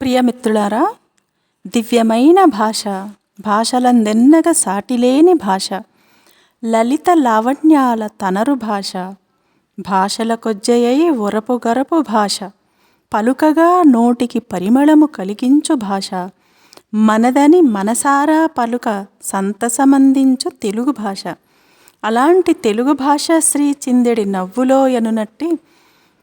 ప్రియమిత్రులారా దివ్యమైన భాష భాషలందెన్నగ సాటిలేని భాష లలిత లావణ్యాల తనరు భాష భాషల కొజ్జయై ఒరపు గరపు భాష పలుకగా నోటికి పరిమళము కలిగించు భాష మనదని మనసారా పలుక సంతసమందించు తెలుగు భాష. అలాంటి తెలుగు భాష శ్రీ చిందెడి నవ్వులో ఎనునట్టి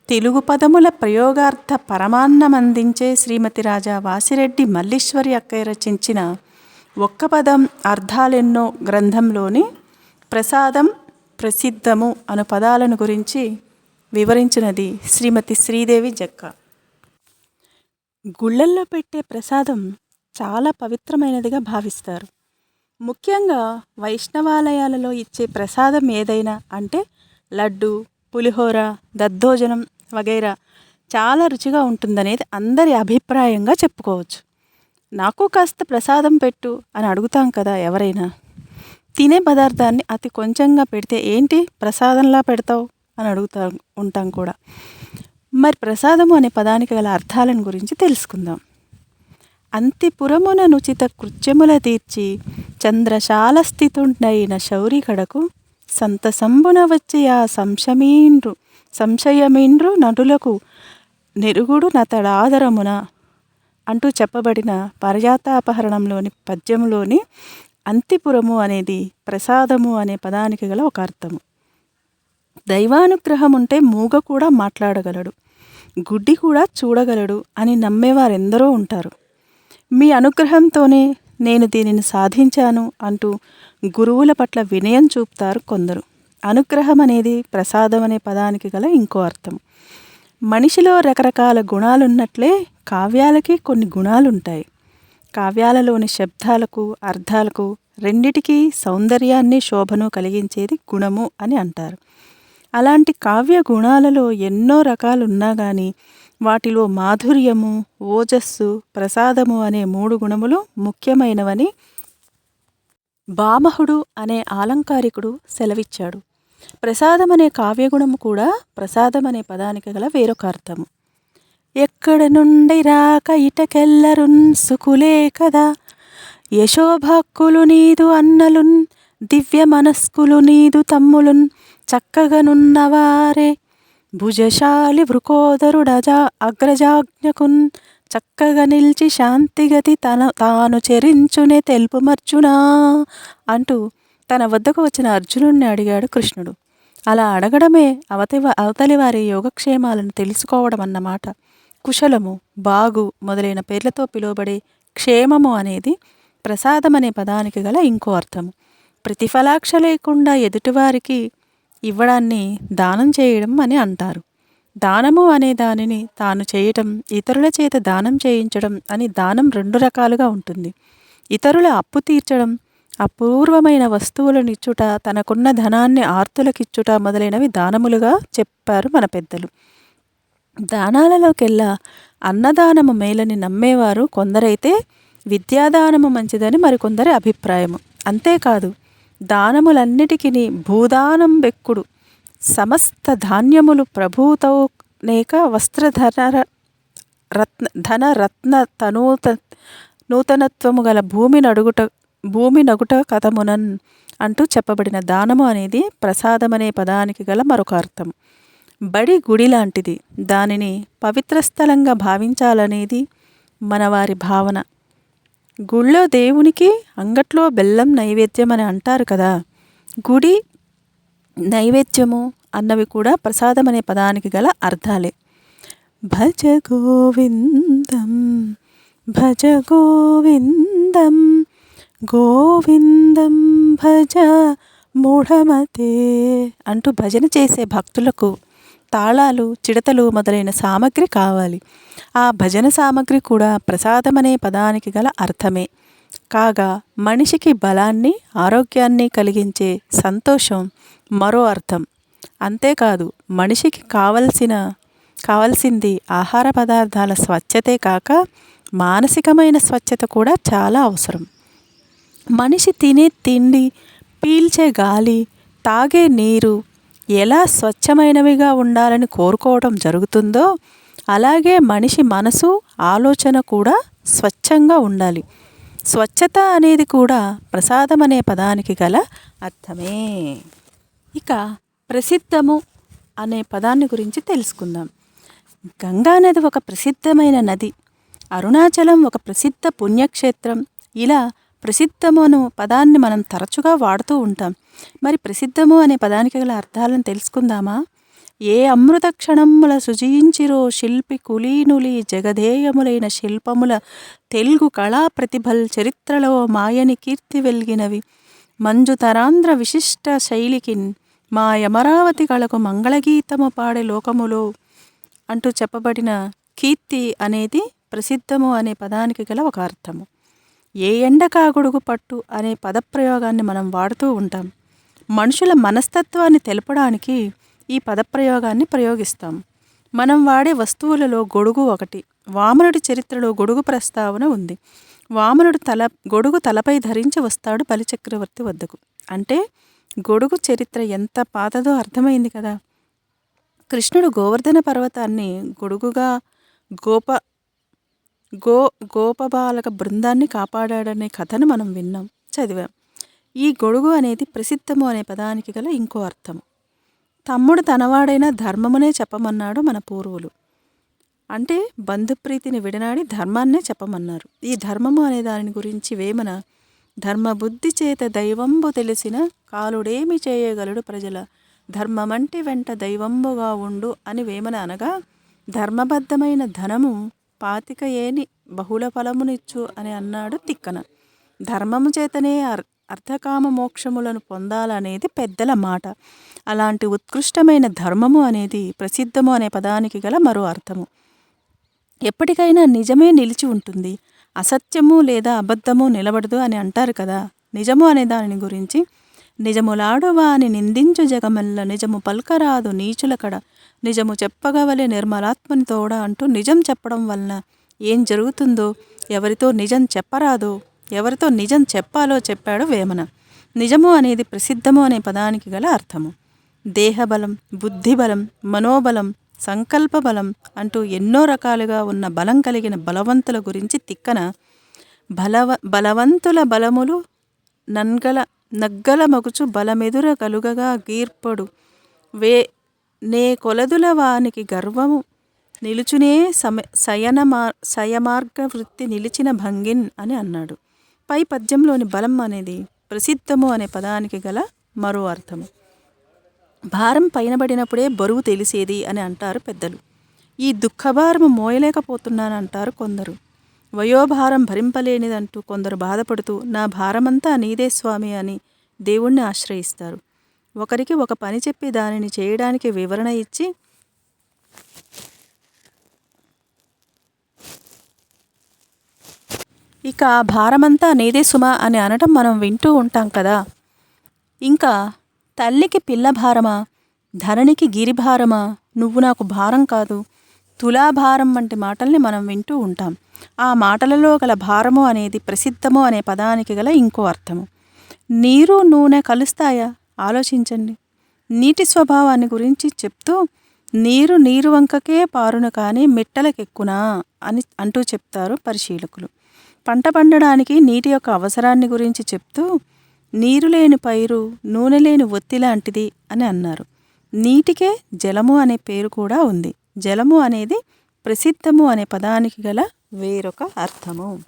తెలుగు పదముల ప్రయోగార్థ పరమాన్నమందించే శ్రీమతి రాజా వాసిరెడ్డి మల్లీశ్వరి అక్కయ్య రచించిన ఒక్క పదం అర్థాలెన్నో గ్రంథంలోని ప్రసాదం ప్రసిద్ధము అను పదాలను గురించి వివరించినది శ్రీమతి శ్రీదేవి జక్క. గుళ్ళల్లో పెట్టే ప్రసాదం చాలా పవిత్రమైనదిగా భావిస్తారు. ముఖ్యంగా వైష్ణవాలయాలలో ఇచ్చే ప్రసాదం ఏదైనా అంటే లడ్డు పులిహోర దద్దోజనం వగైరా చాలా రుచిగా ఉంటుందనేది అందరి అభిప్రాయంగా చెప్పుకోవచ్చు. నాకు కాస్త ప్రసాదం పెట్టు అని అడుగుతాం కదా ఎవరైనా. తినే పదార్థాన్ని అతి కొంచెంగా పెడితే ఏంటి ప్రసాదంలా పెడతావు అని అడుగుతా ఉంటాం కూడా. మరి ప్రసాదము అనే పదానికి గల అర్థాలను గురించి తెలుసుకుందాం. అంతిపురమున నుచిత కృత్యముల తీర్చి చంద్రశాల స్థితుండైన శౌరికడకు సంతసంబున వచ్చే ఆ సంశమేండ్రు సంశయమీండ్రు నటులకు నెరుగుడు నతడాదరమున అంటూ చెప్పబడిన పర్యాతాపహరణంలోని పద్యంలోని అంతిపురము అనేది ప్రసాదము అనే పదానికి గల ఒక అర్థము. దైవానుగ్రహం ఉంటే మూగ కూడా మాట్లాడగలడు గుడ్డి కూడా చూడగలడు అని నమ్మేవారెందరో ఉంటారు. మీ అనుగ్రహంతోనే నేను దీనిని సాధించాను అంటూ గురువుల పట్ల వినయం చూపుతారు కొందరు. అనుగ్రహం అనేది ప్రసాదం అనే పదానికి గల ఇంకో అర్థం. మనిషిలో రకరకాల గుణాలున్నట్లే కావ్యాలకి కొన్ని గుణాలుంటాయి. కావ్యాలలోని శబ్దాలకు అర్థాలకు రెండిటికీ సౌందర్యాన్ని శోభను కలిగించేది గుణము అని అంటారు. అలాంటి కావ్య గుణాలలో ఎన్నో రకాలున్నా కానీ వాటిలో మాధుర్యము ఓజస్సు ప్రసాదము అనే మూడు గుణములు ముఖ్యమైనవని బామహుడు అనే ఆలంకారికుడు సెలవిచ్చాడు. ప్రసాదం అనే కావ్యగుణము కూడా ప్రసాదం అనే పదానికి గల వేరొక అర్థము. ఎక్కడ నుండి రాక ఇటకెల్లరున్ సుకులే కదా. యశోభక్కులు నీదు అన్నలున్ దివ్య మనస్కులు నీదు తమ్ములున్ చక్కగనున్నవారే భుజశాలి వృకోదరుడజా అగ్రజాజ్ఞకున్ చక్కగా నిలిచి శాంతిగతి తన తాను చెరించునే తెలుపుమర్జునా అంటూ తన వద్దకు వచ్చిన అర్జునుడిని అడిగాడు కృష్ణుడు. అలా అడగడమే అవతి అవతలి వారి యోగక్షేమాలను తెలుసుకోవడం అన్నమాట. కుశలము బాగు మొదలైన పేర్లతో పిలువబడే క్షేమము అనేది ప్రసాదం అనే పదానికి గల ఇంకో అర్థము. ప్రతిఫలాక్ష లేకుండా ఎదుటివారికి ఇవ్వడాన్ని దానం చేయడం అని అంటారు. దానము అనే దానిని తాను చేయటం ఇతరుల చేత దానం చేయించడం అని దానం రెండు రకాలుగా ఉంటుంది. ఇతరుల అప్పు తీర్చడం అపూర్వమైన వస్తువులను ఇచ్చుట తనకున్న ధనాన్ని ఆర్తులకిచ్చుట మొదలైనవి దానములుగా చెప్పారు మన పెద్దలు. దానాలలోకెల్లా అన్నదానము మేలని నమ్మేవారు కొందరైతే విద్యాదానము మంచిదని మరికొందరి అభిప్రాయము. అంతేకాదు దానములన్నిటికీ భూదానం బెక్కుడు సమస్త ధాన్యములు ప్రభూతౌనేక వస్త్రధన రత్న ధన రత్న తనూత నూతనత్వము గల భూమి నడుగుట భూమి నగుట కథమునన్ అంటూ చెప్పబడిన దానము అనేది ప్రసాదమనే పదానికి గల మరొక అర్థం. బడి గుడి లాంటిది. దానిని పవిత్ర స్థలంగా భావించాలనేది మన వారి భావన. గుళ్ళో దేవునికి అంగట్లో బెల్లం నైవేద్యం అని అంటారు కదా. గుడి నైవేద్యము అన్నవి కూడా ప్రసాదం అనే పదానికి గల అర్థాలే. భజ గోవిందం భజ గోవిందం గోవిందం భజ మూఢమతే అంటూ భజన చేసే భక్తులకు తాళాలు చిడతలు మొదలైన సామగ్రి కావాలి. ఆ భజన సామగ్రి కూడా ప్రసాదం అనే పదానికి గల అర్థమే. కాగా మనిషికి బలాన్ని ఆరోగ్యాన్ని కలిగించే సంతోషం మరో అర్థం. అంతేకాదు మనిషికి కావలసిన కావలసింది ఆహార పదార్థాల స్వచ్ఛతే కాక మానసికమైన స్వచ్ఛత కూడా చాలా అవసరం. మనిషి తినే తిండి పీల్చే గాలి తాగే నీరు ఎలా స్వచ్ఛమైనవిగా ఉండాలని కోరుకోవడం జరుగుతుందో అలాగే మనిషి మనసు ఆలోచన కూడా స్వచ్ఛంగా ఉండాలి. స్వచ్ఛత అనేది కూడా ప్రసాదం అనే పదానికి గల అర్థమే. ఇక ప్రసిద్ధము అనే పదాన్ని గురించి తెలుసుకుందాం. గంగా నది ఒక ప్రసిద్ధమైన నది. అరుణాచలం ఒక ప్రసిద్ధ పుణ్యక్షేత్రం. ఇలా ప్రసిద్ధము అను పదాన్ని మనం తరచుగా వాడుతూ ఉంటాం. మరి ప్రసిద్ధము అనే పదానికి గల అర్థాలను తెలుసుకుందామా? ఏ అమృత క్షణముల సృజించిరో శిల్పి కులీనులి జగధేయములైన శిల్పముల తెలుగు కళా ప్రతిభల్ చరిత్రలో మాయని కీర్తి వెలిగినవి. మంజుతరాంధ్ర విశిష్ట శైలికిన్ మా యమరావతి కళకు మంగళగీతము పాడే లోకములు అంటూ చెప్పబడిన కీర్తి అనేది ప్రసిద్ధము అనే పదానికి గల ఒక అర్థము. ఏ ఎండకాగుడుగు పట్టు అనే పదప్రయోగాన్ని మనం వాడుతూ ఉంటాం. మనుషుల మనస్తత్వాన్ని తెలపడానికి ఈ పదప్రయోగాన్ని ప్రయోగిస్తాం. మనం వాడే వస్తువులలో గొడుగు ఒకటి వామనుడి చరిత్రలో గొడుగు ప్రస్తావన ఉంది. వామనుడు తల గొడుగు తలపై ధరించి వస్తాడు బలిచక్రవర్తి వద్దకు. అంటే గొడుగు చరిత్ర ఎంత పాతదో అర్థమైంది కదా. కృష్ణుడు గోవర్ధన పర్వతాన్ని గొడుగుగా గోప గో గోపబాలక బృందాన్ని కాపాడాడనే కథను మనం విన్నాం చదివాం. ఈ గొడుగు అనేది ప్రసిద్ధము అనే పదానికి గల ఇంకో అర్థం. తమ్ముడు తనవాడైన ధర్మమునే చెప్పమన్నాడు మన పూర్వులు. అంటే బంధుప్రీతిని విడనాడి ధర్మాన్నే చెప్పమన్నారు. ఈ ధర్మము అనే దాని గురించి వేమన ధర్మబుద్ధి చేత దైవంబు తెలిసిన కాలుడేమి చేయగలడు ప్రజల ధర్మమంటి వెంట దైవంబుగా ఉండు అని వేమన అనగా ధర్మబద్ధమైన ధనము పాతిక ఏని బహుళ ఫలమునిచ్చు అని అన్నాడు తిక్కన. ధర్మము చేతనే అర్ అర్థకామ మోక్షములను పొందాలనేది పెద్దల మాట. అలాంటి ఉత్కృష్టమైన ధర్మము అనేది ప్రసిద్ధము అనే పదానికి గల మరో అర్థము. ఎప్పటికైనా నిజమే నిలిచి ఉంటుంది. అసత్యము లేదా అబద్ధము నిలబడదు అని అంటారు కదా. నిజము అనే దానిని గురించి నిజములాడువా అని నిందించు జగమెల్ల నిజము పల్కరాదు నీచుల కడ. నిజము చెప్పగవలే నిర్మలాత్మని తోడ అంటూ నిజం చెప్పడం వలన ఏం జరుగుతుందో ఎవరితో నిజం చెప్పరాదో ఎవరితో నిజం చెప్పాలో చెప్పాడు వేమన. నిజము అనేది ప్రసిద్ధము అనే పదానికి గల అర్థము. దేహబలం బుద్ధిబలం మనోబలం సంకల్ప బలం అంటూ ఎన్నో రకాలుగా ఉన్న బలం కలిగిన బలవంతుల గురించి తిక్కన బలవ బలవంతుల బలములు నన్గల నగ్గల మగుచు బలమెదుర కలుగగా గీర్పడు. వే నే కొలదుల వానికి గర్వము. నిలుచునే సమ శయన మార్ శయమార్గ వృత్తి నిలిచిన భంగిన్ అని అన్నాడు. పై పద్యంలోని బలం అనేది ప్రసిద్ధము అనే పదానికి గల మరో అర్థము. భారం పైనబడినప్పుడే బరువు తెలిసేది అని అంటారు పెద్దలు. ఈ దుఃఖభారము మోయలేకపోతున్నాను అంటారు కొందరు. వయోభారం భరింపలేనిదంటూ కొందరు బాధపడుతూ నా భారమంతా నీదే స్వామి అని దేవుణ్ణి ఆశ్రయిస్తారు. ఒకరికి ఒక పని చెప్పి దానిని చేయడానికి వివరణ ఇచ్చి ఇక భారమంతా నీదే సుమ అని అనటం మనం వింటూ ఉంటాం కదా. ఇంకా తల్లికి పిల్ల భారమా? ధరణికి గిరిభారమా? నువ్వు నాకు భారం కాదు. తులాభారం వంటి మాటల్ని మనం వింటూ ఉంటాం. ఆ మాటలలో గల భారము అనేది ప్రసిద్ధము అనే పదానికి గల ఇంకో అర్థము. నీరు నూనె కలుస్తాయా? ఆలోచించండి. నీటి స్వభావాన్ని గురించి చెప్తూ నీరు నీరు వంకకే పారును కానీ మిట్టలకెక్కునా అని అంటూ చెప్తారు పరిశీలకులు. పంట పండడానికి నీటి యొక్క అవసరాన్ని గురించి చెప్తూ నీరు లేని పైరు నూనె లేని ఒత్తి లాంటిది అని అన్నారు. నీటికే జలము అనే పేరు కూడా ఉంది. జలము అనేది ప్రసిద్ధము అనే పదానికి గల వేరొక అర్థము.